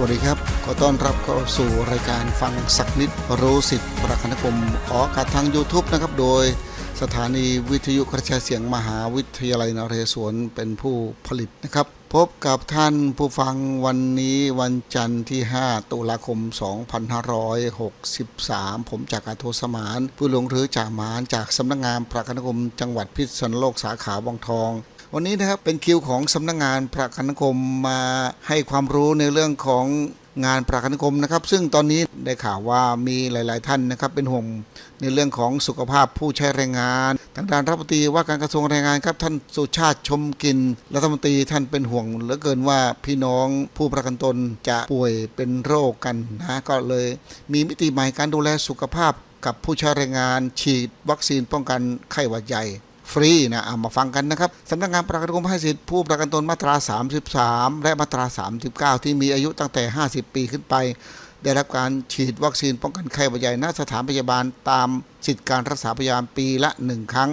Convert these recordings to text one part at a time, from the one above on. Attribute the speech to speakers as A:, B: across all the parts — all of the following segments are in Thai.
A: วัสดีครับ ขอต้อนรับเข้าสู่รายการฟังสักนิดรู้สิทธิ์ประกันคมออกอากาศทาง YouTube นะครับ โดยสถานีวิทยุกระจายเสียงมหาวิทยาลัยนเรศวรเป็นผู้ผลิตนะครับ พบกับท่านผู้ฟังวันนี้วันจันทร์ที่ 5 ตุลาคม 2563 ผมจากอาโทสมาน ผู้หลวงหรือจ่ามานจากสำนักงานประกันคมจังหวัดพิษณุโลกสาขาวังทอง วันนี้นะครับเป็นคิวของสำนักงานประกันสังคมมาให้ความรู้ในเรื่องของงานประกันสังคมนะครับ ซึ่งตอนนี้ได้ข่าวว่ามีหลาย ๆ ท่านนะครับ เป็นห่วงในเรื่องของสุขภาพผู้ใช้แรงงานทางด้านรัฐมนตรีว่าการกระทรวงแรงงานครับท่านสุชาติชมกินรัฐมนตรีท่านเป็นห่วงเหลือเกินว่าพี่น้องผู้ประกันตนจะป่วยเป็นโรคกันนะก็เลย มีมิติใหม่การดูแลสุขภาพกับผู้ใช้แรงงาน ฉีดวัคซีนป้องกันไข้หวัดใหญ่ ฟรีนะเอามาฟังกันนะครับสำนักงานประกันสังคมให้สิทธิผู้ประกันตนมาตรา 33 และมาตรา 39 ที่มีอายุตั้งแต่ 50 ปีขึ้นไป ได้รับการฉีดวัคซีนป้องกันไข้หวัดใหญ่ณสถานพยาบาลตามสิทธิการรักษาพยาบาลปีละ 1 ครั้ง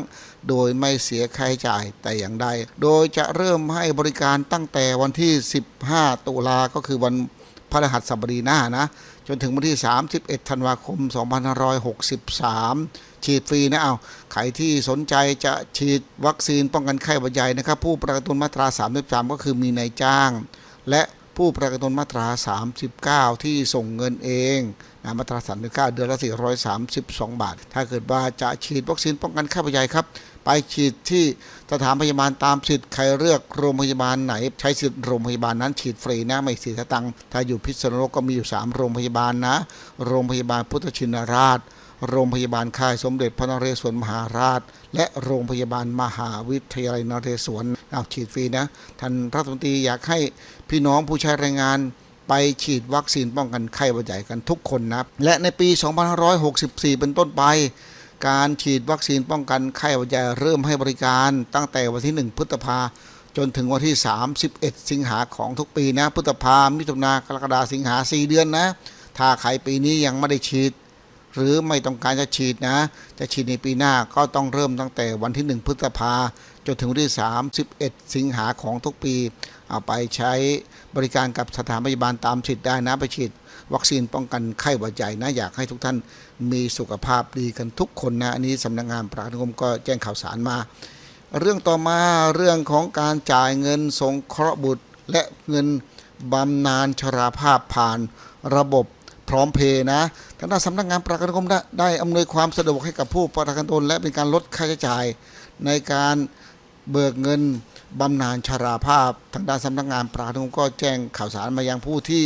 A: โดยไม่เสียค่าใช้จ่ายแต่อย่างใด โดยจะเริ่มให้บริการตั้งแต่วันที่ 15 ตุลาก็คือวันพฤหัสบดีหน้านะ จนถึงวันที่ 31 ธันวาคม 2563 ฉีดฟรีนะเอาใครที่สนใจจะฉีดวัคซีนป้องกันไข้หวัดใหญ่นะครับ ผู้ประกันตนมาตรา 33 ก็คือมีนายจ้าง และผู้ประกันตนมาตรา 39 ที่ส่งเงินเองนะมาตรา 39 เดือนละ 432 บาท ถ้าเกิดว่าจะฉีดวัคซีนป้องกันไข้หวัดใหญ่ครับ ไปฉีดที่สถานพยาบาลตามสิทธิ์ใครเลือกโรงพยาบาลไหน ใช้สิทธิ์โรงพยาบาลนั้นฉีดฟรีนะไม่เสียตังค์ถ้าอยู่พิษณุโลกก็มีอยู่ 3 โรงพยาบาลนะ โรงพยาบาลพุทธชินราช โรงพยาบาลค่ายสมเด็จพระนเรศวรมหาราช และโรงพยาบาลมหาวิทยาลัยนเรศวรเอาฉีดฟรีนะท่านรัฐมนตรีอยากให้พี่น้องผู้ใช้แรงงานไปฉีดวัคซีนป้องกันไข้หวัดใหญ่กันทุกคนนะ และในปี 2564 เป็นต้นไป การฉีดวัคซีนป้องกันไข้หวัดใหญ่เริ่มให้บริการตั้งแต่วันที่ 1 พฤษภาจนถึงวันที่ 31 สิงหาของทุกปีนะ พฤษภามิถุนากรกฎาสิงหา4เดือนนะ ถ้าใครปีนี้ยังไม่ได้ฉีด หรือไม่ต้องการจะฉีดนะ จะฉีดในปีหน้าก็ต้องเริ่มตั้งแต่วันที่ 1 พฤษภาจนถึงวันที่ 31 สิงหาของทุกปี เอาไปใช้บริการกับสถานพยาบาลตามสิทธิ์ได้นะไปฉีดวัคซีนป้องกันไข้หวัดใหญ่นะอยากให้ทุกท่านมีสุขภาพดีกันทุกคนนะ อันนี้สำนักงานประกันสังคมก็แจ้งข่าวสารมา เรื่องต่อมาเรื่องของการจ่ายเงินสงเคราะห์บุตรและเงินบำนาญชราภาพผ่านระบบ พร้อมเพย์นะทางด้านสำนักงานประกันสังคมได้ได้อำนวยความสะดวกให้กับผู้ประกันตน และเป็นการลดค่าใช้จ่าย ในการเบิกเงินบำนาญชราภาพ ทางด้านสำนักงานประกันสังคมก็แจ้งข่าวสารมายังผู้ที่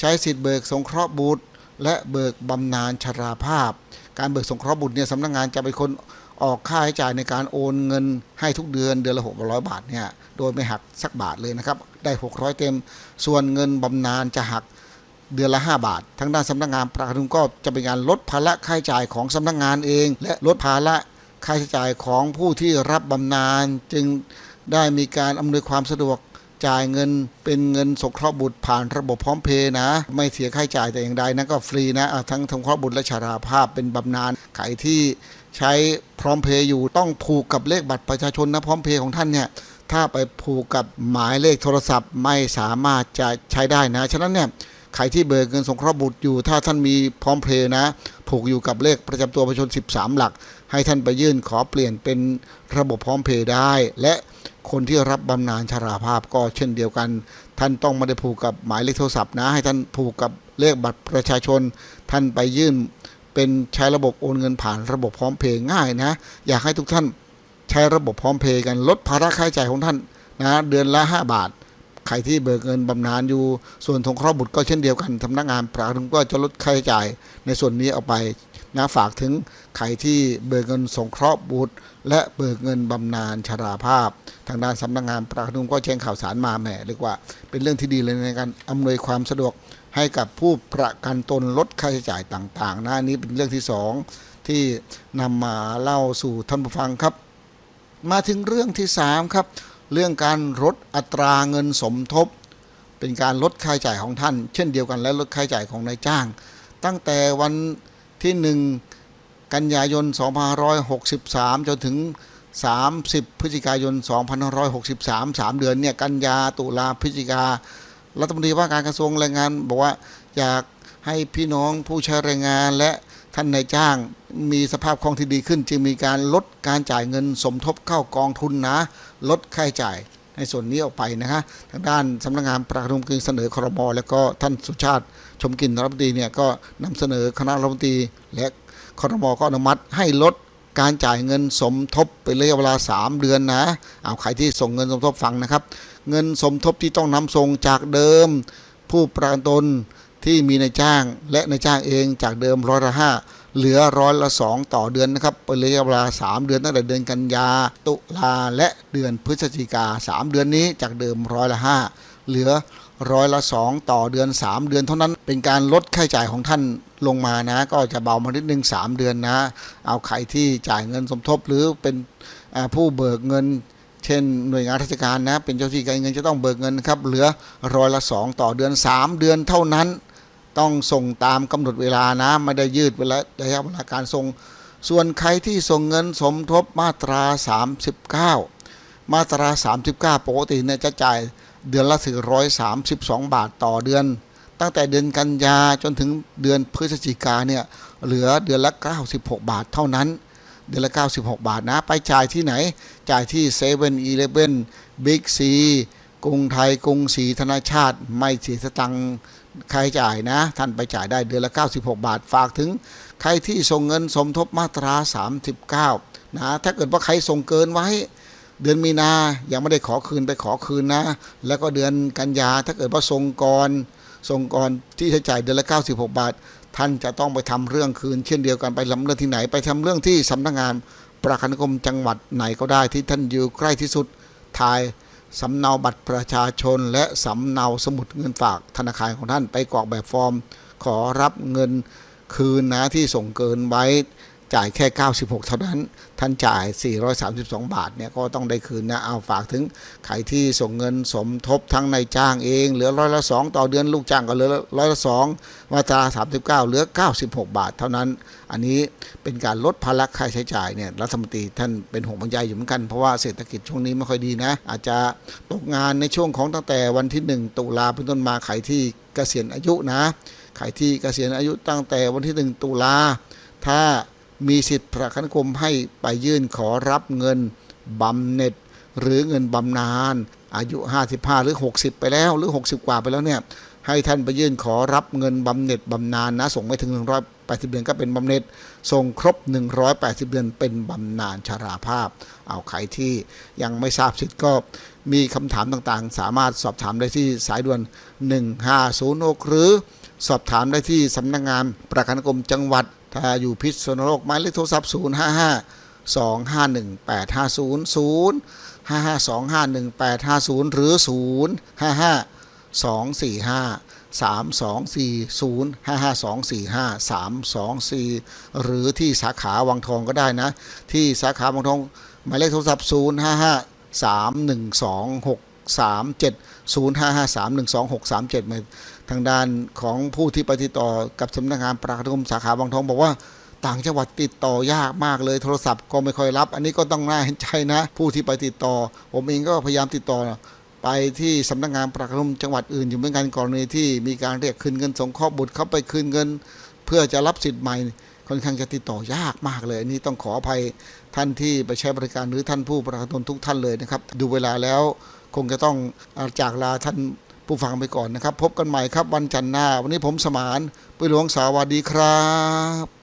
A: ใช้สิทธิ์เบิกสงเคราะห์บุตร และเบิกบำนาญชราภาพ การเบิกสงเคราะห์บุตรเนี่ยสำนักงานจะเป็นคนออกค่าใช้จ่ายในการโอนเงินให้ทุกเดือนเดือนละ 600 บาทเนี่ย โดยไม่หักสักบาทเลยนะครับ ได้ 600 เต็ม ส่วนเงินบำนาญจะหัก เดือนละ 5 บาท ทางด้านสำนักงานประกันสังคมก็จะเป็นการลดภาระค่าใช้จ่ายของสำนักงานเอง และลดภาระค่าใช้จ่ายของผู้ที่รับบำนาญจึงได้มีการอำนวยความสะดวกจ่ายเงินเป็นเงินสงเคราะห์บุตรผ่านระบบพร้อมเพย์นะ ไม่เสียค่าใช้จ่ายแต่อย่างใดนะก็ฟรีนะทั้งสงเคราะห์บุตรและชราภาพเป็นบำนาญใครที่ใช้พร้อมเพย์อยู่ต้องผูกกับเลขบัตรประชาชนนะพร้อมเพย์ของท่านเนี่ยถ้าไปผูกกับหมายเลขโทรศัพท์ไม่สามารถจะใช้ได้นะ ฉะนั้นเนี่ย ใครที่เบิกเงินสงเคราะห์บุตรอยู่ ถ้าท่านมีพร้อมเพย์นะ ผูกอยู่กับเลขประจำตัวประชาชน 13 หลัก ให้ท่านไปยื่นขอเปลี่ยนเป็นระบบพร้อมเพย์ได้ และคนที่รับบำนาญชราภาพก็เช่นเดียวกัน ท่านต้องไม่ได้ผูกกับหมายเลขโทรศัพท์นะ ให้ท่านผูกกับเลขบัตรประชาชน ท่านไปยื่นเป็นใช้ระบบโอนเงินผ่านระบบพร้อมเพย์ง่ายนะ อยากให้ทุกท่านใช้ระบบพร้อมเพย์กันลดภาระค่าใช้จ่ายของท่านนะเดือนละ 5 บาท ใครที่เบิกเงินบำนาญอยู่ ส่วนสงคราะห์บุตรก็เช่นเดียวกันสำนักงานประกันก็จะลดค่าใช้จ่ายในส่วนนี้เอาไปนะฝากถึงใครที่เบิกเงินสงเคราะห์บุตร และเบิกเงินบำนาญชราภาพ ทางด้านสำนักงานประกันก็แจ้งข่าวสารมาแหมเรียกว่าเป็นเรื่องที่ดีเลยในการอำนวยความสะดวกให้กับผู้ประกันตนลดค่าใช้จ่ายต่างๆนะนี้เป็นเรื่องที่สองที่นำมาเล่าสู่ท่านผู้ฟังครับ มาถึงเรื่องที่ 3 ครับ เรื่องการลดอัตราเงินสมทบ เป็นการลดค่าใช้จ่ายของท่าน เช่นเดียวกันและลดค่าใช้จ่ายของนายจ้าง ตั้งแต่วันที่ 1 กันยายน 2563 จนถึง 30 พฤศจิกายน 2563 3 เดือนเนี่ยกันยาตุลาพฤศจิการัฐมนตรีว่าการกระทรวงแรงงาน บอกว่าอยากให้พี่น้องผู้ใช้แรงงานและ ท่านนายจ้างมีสภาพคล่องที่ดีขึ้น จึงมีการลดการจ่ายเงินสมทบเข้ากองทุนนะ ลดค่าใช้จ่ายในส่วนนี้ออกไปนะคะทางด้านสำนักงานประชุมกึงเสนอครม แล้วก็ท่านสุชาติชมกลินรัฐมนตรีเนี่ยก็นำเสนอคณะรัฐมนตรีและครมก็อนุมัติให้ลดการจ่ายเงินสมทบเป็นระยะเวลา 3 เดือนนะ เอาใครที่ส่งเงินสมทบฟังนะครับ เงินสมทบที่ต้องนำส่งจากเดิม ผู้ประกันตน ที่มีนายจ้างและนายจ้างเองจากเดิมร้อยละห้าเหลือร้อยละสองต่อเดือนนะครับเป็นระยะเวลา 3 เดือนตั้งแต่เดือนกันยา ตุลาและเดือนพฤศจิกา 3 เดือนนี้จากเดิมร้อยละห้าเหลือร้อยละสองต่อเดือน 3 เดือนเท่านั้นเป็นการลดค่าใช้จ่ายของท่านลงมานะ ก็จะเบามานิดนึง 3 เดือนนะ เอาใครที่จ่ายเงินสมทบหรือเป็นผู้เบิกเงินเช่นหน่วยงานราชการนะ เป็นเจ้าที่การเงินจะต้องเบิกเงินนะครับเหลือร้อยละสองต่อเดือน 3 เดือนเท่านั้น ต้องส่งตามกำหนดเวลานะไม่ได้ยืดเวลาระยะเวลาการส่ง ส่วนใครที่ส่งเงินสมทบมาตรา 39 มาตรา 39 ปกติเนี่ยจะจ่ายเดือนละถึง132 บาทต่อเดือน ตั้งแต่เดือนกันยาจนถึงเดือนพฤศจิกาเนี่ยเหลือเดือนละ 96 บาทเท่านั้น เดือนละ 96 บาทนะ ไปจ่ายที่ไหน จ่ายที่เซเว่นอีเลฟเว่นบิ๊กซีกรุงไทยกรุงศรีธนาชาติ ไม่เสียสตัง ใครจ่ายนะ ท่านไปจ่ายได้เดือนละ 96 บาท ฝากถึง ใครที่ส่งเงินสมทบมาตรา 39 นะ ถ้าเกิดว่าใครส่งเกินไว้ เดือนมีนายังไม่ได้ขอคืนไปขอคืนนะ แล้วก็เดือนกันยาถ้าเกิดว่าส่งก่อนส่งก่อนที่จะจ่ายเดือนละ 96 บาท ท่านจะต้องไปทำเรื่องคืน เช่นเดียวกันไปลำเรื่องที่ไหนไปทำเรื่องที่สำนักงานประกันสังคมจังหวัดไหนก็ได้ที่ท่านอยู่ใกล้ที่สุดถ่าย สำเนาบัตรประชาชน และสำเนาสมุดเงินฝากธนาคารของท่านไปกรอกแบบฟอร์ม ขอรับเงินคืนนะที่ส่งเกินไว้ จ่ายแค่ 96 เท่านั้น ท่านจ่าย 432 บาทเนี่ยก็ต้องได้คืนนะเอาฝากถึงใครที่ส่งเงินสมทบทั้งในจ้างเอง เหลือร้อยละสองต่อเดือนลูกจ้างก็เหลือร้อยละสองมาตรา 39 เหลือ 96 บาทเท่านั้น อันนี้เป็นการลดภาระค่าใช้จ่ายเนี่ยรัฐมนตรีท่านเป็นห่วงบรรยายอยู่เหมือนกันเพราะว่าเศรษฐกิจช่วงนี้ไม่ค่อยดีนะ อาจจะตกงานในช่วงของตั้งแต่วันที่ 1 ตุลาเป็นต้นมาใครที่เกษียณอายุนะใครที่เกษียณอายุตั้งแต่วันที่ 1 ตุลาถ้า มีสิทธิประกันสังคมให้ไปยื่นขอรับเงินบำเหน็จ หรือเงินบำนาญอายุ 55 หรือ 60 ไปแล้วหรือ 60 กว่าไปแล้วเนี่ยให้ท่านไปยื่นขอรับเงินบำเหน็จบำนาญนะส่งไม่ถึง 180 เดือนก็เป็นบำเหน็จส่งครบ 180 เดือนเป็นบำนาญชราภาพ เอาใครที่ยังไม่ทราบสิทธิ์ก็มีคำถามต่างๆ สามารถสอบถามได้ที่สายด่วน 1506 หรือ สอบถามได้ที่สำนักงานประกันสังคมจังหวัด ถ้าอยู่พิษณุโลกหมายเลขโทรศัพท์ 055 251 8500 055 251 850 หรือ 055 245 3240 55245 324 หรือที่สาขาวังทองก็ได้นะ ที่สาขาวังทอง หมายเลขโทรศัพท์ 055 312 637 055 312 637 ทางด้านของผู้ที่ไปติดต่อกับสำนักงานประกันสังคมสาขาวังทองบอกว่าต่างจังหวัดติดต่อยากมากเลยโทรศัพท์ก็ไม่ค่อยรับ อันนี้ก็ต้องน่าเห็นใจนะ ผู้ที่ไปติดต่อ ผมเองก็พยายามติดต่อ ไปที่สำนักงานประกันสังคมจังหวัดอื่นอยู่เหมือนกันกรณีที่มีการเรียกคืนเงินสงเคราะห์บุตรเข้าไปคืนเงิน เพื่อจะรับสิทธิ์ใหม่ ค่อนข้างจะติดต่อยากมากเลยอันนี้ต้องขออภัยท่านที่ไปใช้บริการหรือท่านผู้ประกันตนทุกท่านเลยนะครับดูเวลาแล้วคงจะต้องจากลาท่าน ผู้ฟังไปก่อนนะครับ พบกันใหม่ครับวันจันทร์หน้า วันนี้ผมสมานปุยหลวงสาวัสดีครับ